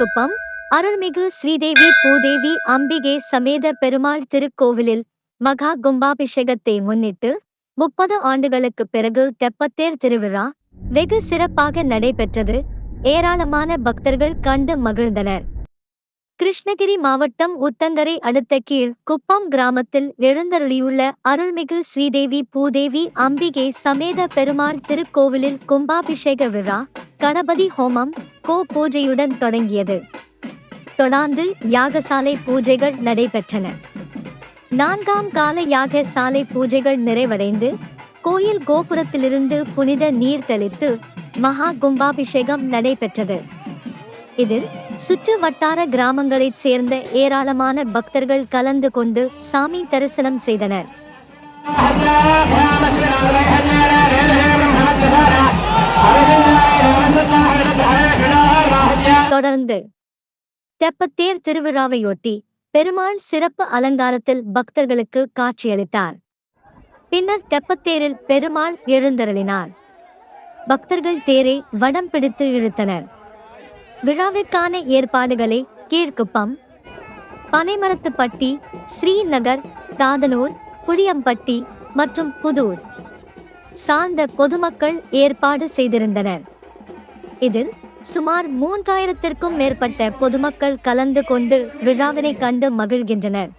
திருக்குப்பம் அருள்மிகு ஸ்ரீதேவி பூதேவி அம்பிகே சமேத பெருமாள் திருக்கோவிலில் மகா கும்பாபிஷேகத்தை முன்னிட்டு முப்பது ஆண்டுகளுக்கு பிறகு தெப்பத்தேர் திருவிழா வெகு சிறப்பாக நடைபெற்றது. ஏராளமான பக்தர்கள் கண்டு மகிழ்ந்தனர். கிருஷ்ணகிரி மாவட்டம் உத்தங்கரை அடுத்த கீழ் குப்பம் கிராமத்தில் எழுந்தருளியுள்ள அருள்மிகு ஸ்ரீதேவி பூதேவி அம்பிகை சமேத பெருமாள் திருக்கோவிலில் கும்பாபிஷேக விழா கணபதி ஹோமம் கோ பூஜையுடன் தொடங்கியது. தொடர்ந்து யாகசாலை பூஜைகள் நடைபெற்றன. நான்காம் கால யாக சாலை பூஜைகள் நிறைவடைந்து கோயில் கோபுரத்திலிருந்து புனித நீர் தெளித்து மகா கும்பாபிஷேகம் நடைபெற்றது. இதில் சுற்று வட்டார கிராமங்களைச் சேர்ந்த ஏராளமான பக்தர்கள் கலந்து கொண்டு சாமி தரிசனம் செய்தனர். தொடர்ந்து. தெப்பத்தேர் திருவிழாவையொட்டி பெருமாள் சிறப்பு அலங்காரத்தில் பக்தர்களுக்கு காட்சியளித்தார். பின்னர் தெப்பத்தேரில் பெருமாள் எழுந்தருளினார். பக்தர்கள் தேரை வடம் பிடித்து இழுத்தனர். விழாவிற்கான ஏற்பாடுகளை கீழ்குப்பம் பனைமரத்துப்பட்டி ஸ்ரீநகர் தாதனூர் புளியம்பட்டி மற்றும் புதூர் சார்ந்த பொதுமக்கள் ஏற்பாடு செய்திருந்தனர். இதில் சுமார் மூன்றாயிரத்திற்கும் மேற்பட்ட பொதுமக்கள் கலந்து கொண்டு விழாவினை கண்டு மகிழ்கின்றனர்.